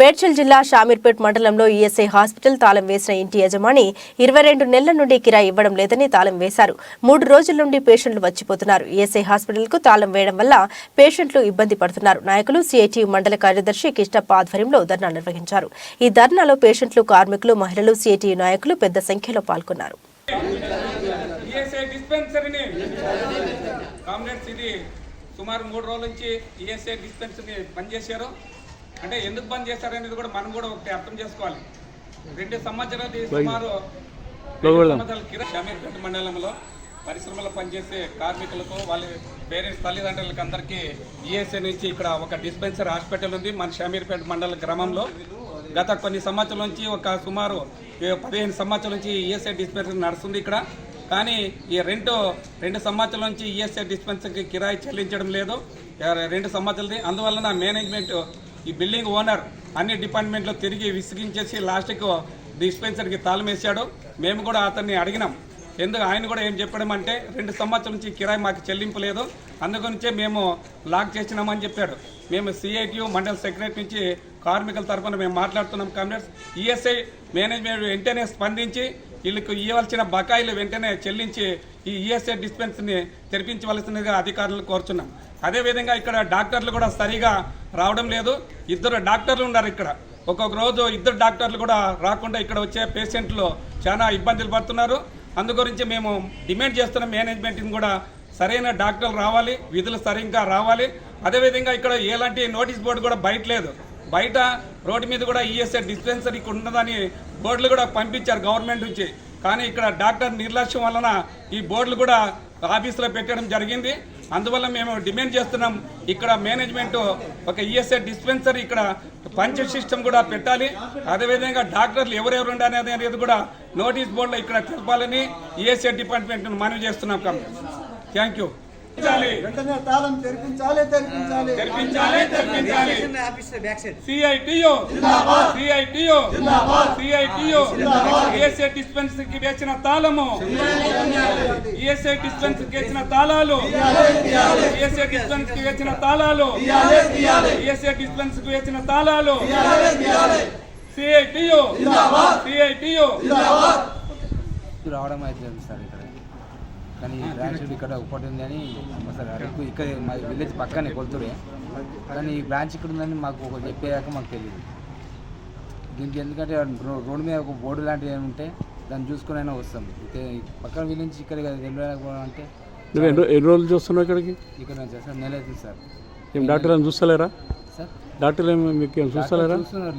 మేడ్చల్ జిల్లా షామీర్పేట్ మండలంలో ESI hospital తాళం వేసిన ఇంటి యజమాని ఇరవై రెండు నెలల నుండి కిరాయి ఇవ్వడం లేదని తాళం వేశారు. మూడు రోజుల నుండి పేషెంట్లు వచ్చిపోతున్నారు. ఈఎస్ఐ హాస్పిటల్కు తాళం వేయడం వల్ల పేషెంట్లు ఇబ్బంది పడుతున్నారు. నాయకులు సిఐటియు మండల కార్యదర్శి కిష్టప్ప ఆధ్వర్యంలో ధర్నా నిర్వహించారు. ఈ ధర్నాలో పేషెంట్లు కార్మికులు మహిళలు సిఐటియు నాయకులు పెద్ద సంఖ్యలో పాల్గొన్నారు. సుమారు మూడు రోజుల నుంచి ఈఎస్ఐ డిస్పెన్సరీ బంద్ చేశారు. అంటే ఎందుకు బంద్ చేశారు అనేది కూడా మనం కూడా ఒకటి అర్థం చేసుకోవాలి. రెండు సంవత్సరాలు సుమారు షమీర్పేట మండలంలో పరిశ్రమలో పనిచేసే కార్మికులకు వాళ్ళ పేరెంట్స్ తల్లిదండ్రులకు అందరికీ ఈఎస్ఐ నుంచి ఇక్కడ ఒక డిస్పెన్సరీ హాస్పిటల్ ఉంది. మన షమీర్పేట మండల గ్రామంలో గత కొన్ని సంవత్సరాల నుంచి ఒక సుమారు పదిహేను సంవత్సరాల నుంచి ఈఎస్ఐ డిస్పెన్సరీ నడుస్తుంది ఇక్కడ. కానీ ఈ రెండు రెండు సంవత్సరాల నుంచి ఈఎస్ఐ డిస్పెన్సరీకి కిరాయి చెల్లించడం లేదు. రెండు సంవత్సరాలది. అందువలన మేనేజ్మెంట్ ఈ బిల్డింగ్ ఓనర్ అన్ని డిపార్ట్మెంట్లో తిరిగి విసిగించేసి లాస్ట్కు డిస్పెన్సర్కి తాళమేశాడు మేము కూడా అతన్ని అడిగినాం. ఎందుకు ఆయన కూడా ఏం చెప్పడం అంటే రెండు సంవత్సరం నుంచి కిరాయి మాకు చెల్లింపు లేదు. అందుగురించే మేము లాక్ చేసినామని చెప్పాడు. మేము సిఐటియు మండల సెక్రటరీ నుంచి కార్మికుల తరఫున మేము మాట్లాడుతున్నాం కామ్రేడ్స్. ఈఎస్ఐ మేనేజ్మెంట్ వెంటనే స్పందించి వీళ్ళకు ఇవ్వాల్సిన బకాయిలు వెంటనే చెల్లించి ఈ ఈఎస్ఐ డిస్పెన్సరీని తెరిపించవలసిందిగా అధికారులను కోరుచున్నాం. అదేవిధంగా ఇక్కడ డాక్టర్లు కూడా సరిగా రావడం లేదు. ఇద్దరు డాక్టర్లు ఉన్నారు ఇక్కడ. ఒక్కొక్క రోజు ఇద్దరు డాక్టర్లు కూడా రాకుండా ఇక్కడ వచ్చే పేషెంట్లు చాలా ఇబ్బందులు పడుతున్నారు. అందుగురించి మేము డిమాండ్ చేస్తున్న మేనేజ్మెంట్ని కూడా సరైన డాక్టర్లు రావాలి విధులు సరిగ్గా రావాలి. అదేవిధంగా ఇక్కడ ఎలాంటి నోటీస్ బోర్డు కూడా బయట లేదు. బయట రోడ్డు మీద కూడా ఈఎస్ఐ డిస్పెన్సరీ ఉన్నదని బోర్డులు కూడా పంపించారు గవర్నమెంట్ నుంచి. కానీ ఇక్కడ డాక్టర్ నిర్లక్ష్యం వలన ఈ బోర్డులు కూడా ఆఫీసులో పెట్టడం జరిగింది. అందువల్ల మేము డిమాండ్ చేస్తున్నాం ఇక్కడ మేనేజ్మెంట్ ఒక ఈఎస్ఐ డిస్పెన్సరీ ఇక్కడ పంచ సిస్టమ్ కూడా పెట్టాలి. అదేవిధంగా డాక్టర్లు ఎవరెవరు ఉండాలి అనేది కూడా నోటీస్ బోర్డులో ఇక్కడ తెలపాలని ఈఎస్ఐ డిపార్ట్మెంట్ మనవి చేస్తున్నాం. Thank you. వెంటనే తాళం తెరిపించాలి తెరిపించాలి. సిఐటియు సిఐటియు సిఐటియు ఈఎస్ఐ డిస్పెన్సరీకి వేసిన తాళము. ఈఎస్ఐ డిస్పెన్సరీకి వేసిన తాళాలు. ఈఎస్ఐ డిస్పెన్సరీకి వేసిన తాళాలు. ఈఎస్ఐ డిస్పెన్సరీకి వేసిన తాళాలు. సిఐటియు సిఐటియు రావడం అయితే సార్ ఇక్కడ? కానీ ఈ బ్రాంచ్ ఇక్కడ ఒకటి ఉంది అని సార్ ఇక్కడ మా విలేజ్ పక్కనే కొలుతురే. కానీ ఈ బ్రాంచ్ ఇక్కడ ఉందని మాకు ఒక చెప్పేదాకా మాకు తెలియదు దీనికి ఎందుకంటే రోడ్డు మీద ఒక బోర్డు లాంటిది ఏమి ఉంటే దాన్ని చూసుకుని అయినా వస్తాం పక్కన విలేజ్ నుంచి ఇక్కడ వెళ్ళకపోవడం అంటే నువ్వు ఎన్ని ఎన్ని రోజులు చూస్తున్నావు ఇక్కడికి? ఇక్కడ నుంచి సార్ నెల అవుతుంది సార్. ఏం డాక్టర్ చూస్తలేరా? సార్? డాక్టర్ ఏమి మీకు ఏం చూస్తలేరా? చూస్తున్నారు.